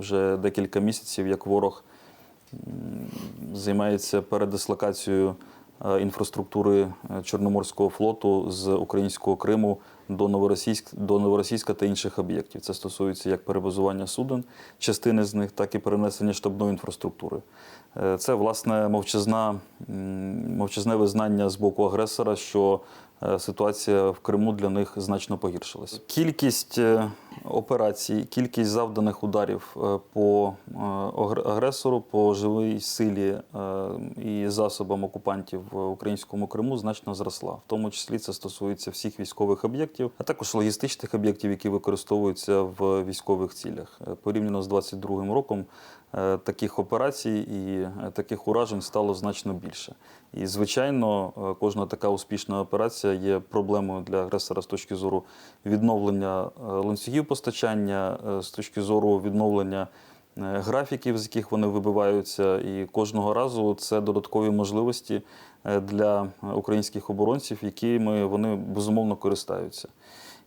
вже декілька місяців, як ворог займається передислокацією е, інфраструктури е, Чорноморського флоту з українського Криму до Новоросійськ, до Новоросійська та інших об'єктів. Це стосується як перебазування суден, частини з них, так і перенесення штабної інфраструктури. Е, Це власне мовчазна, мовчазне визнання з боку агресора, що ситуація в Криму для них значно погіршилась. Кількість е, операцій, кількість завданих ударів е, по е, агресору, по живій силі е, і засобам окупантів в українському Криму значно зросла. В тому числі це стосується всіх військових об'єктів, а також логістичних об'єктів, які використовуються в військових цілях. Е, Порівняно з 22 роком е, таких операцій і е, таких уражень стало значно більше. І, звичайно, е, кожна така успішна операція є проблемою для агресора з точки зору відновлення е, ланцюгів постачання, е, з точки зору відновлення е, графіків, з яких вони вибиваються. І кожного разу це додаткові можливості для українських оборонців, якими вони безумовно користаються.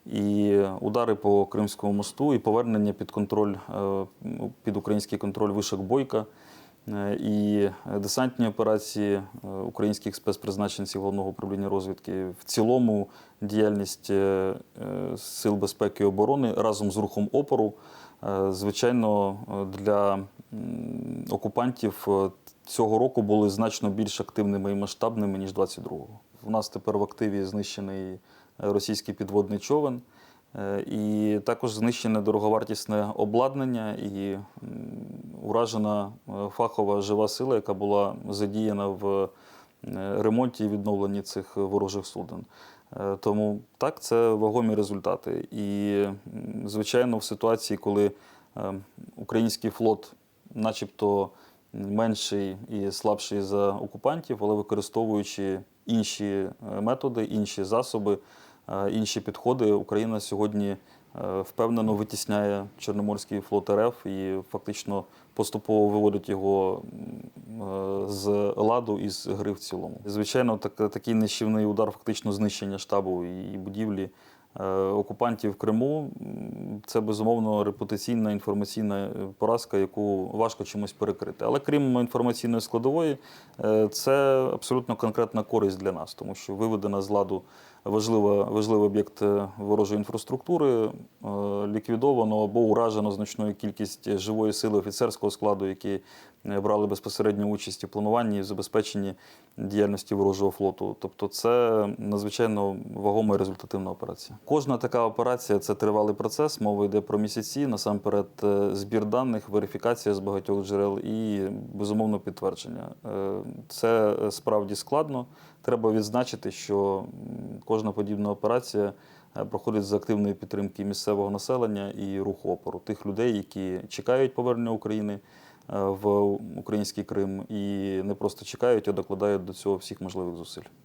І удари по Кримському мосту, і повернення під контроль під український контроль вишок Бойка. Е, І десантні операції е, українських спецпризначенців головного управління розвідки в цілому діяльність е, е, сил безпеки і оборони разом з рухом опору, е, звичайно, е, для окупантів е, цього року були значно більш активними і масштабними ніж 22-го. У нас тепер в активі знищений е, російський підводний човен. Е, І також знищене дороговартісне обладнання і уражена е, фахова жива сила, яка була задіяна в е, ремонті і відновленні цих ворожих суден. Тому так, це вагомі результати. І, звичайно, в ситуації, коли е, український флот, начебто, менший і слабший за окупантів, але використовуючи інші методи, інші засоби, інші підходи, Україна сьогодні е, впевнено витісняє Чорноморський флот РФ і фактично поступово виводить його е, з ладу і з гри в цілому. Звичайно, так, такий нищівний удар, фактично знищення штабу і будівлі окупантів в Криму. Це безумовно репутаційна інформаційна е, поразка, яку важко чимось перекрити. Але крім інформаційної складової, е, це абсолютно конкретна користь для нас, тому що виведена з ладу важлива, важливий об'єкт е, ворожої інфраструктури, е, ліквідовано або уражено значною кількість живої сили офіцерського складу, які е, брали безпосередню участь у плануванні і забезпеченні діяльності ворожого флоту. Тобто, це надзвичайно вагома і результативна операція. Кожна така операція це тривалий процес. Мова йде про місяці. Насамперед, е, збір даних, верифікація з багатьох джерел і безумовно підтвердження. Е, Це е, справді складно. Треба відзначити, що кожна подібна операція проходить з активної підтримки місцевого населення і руху опору тих людей, які чекають повернення України в український Крим і не просто чекають, а докладають до цього всіх можливих зусиль.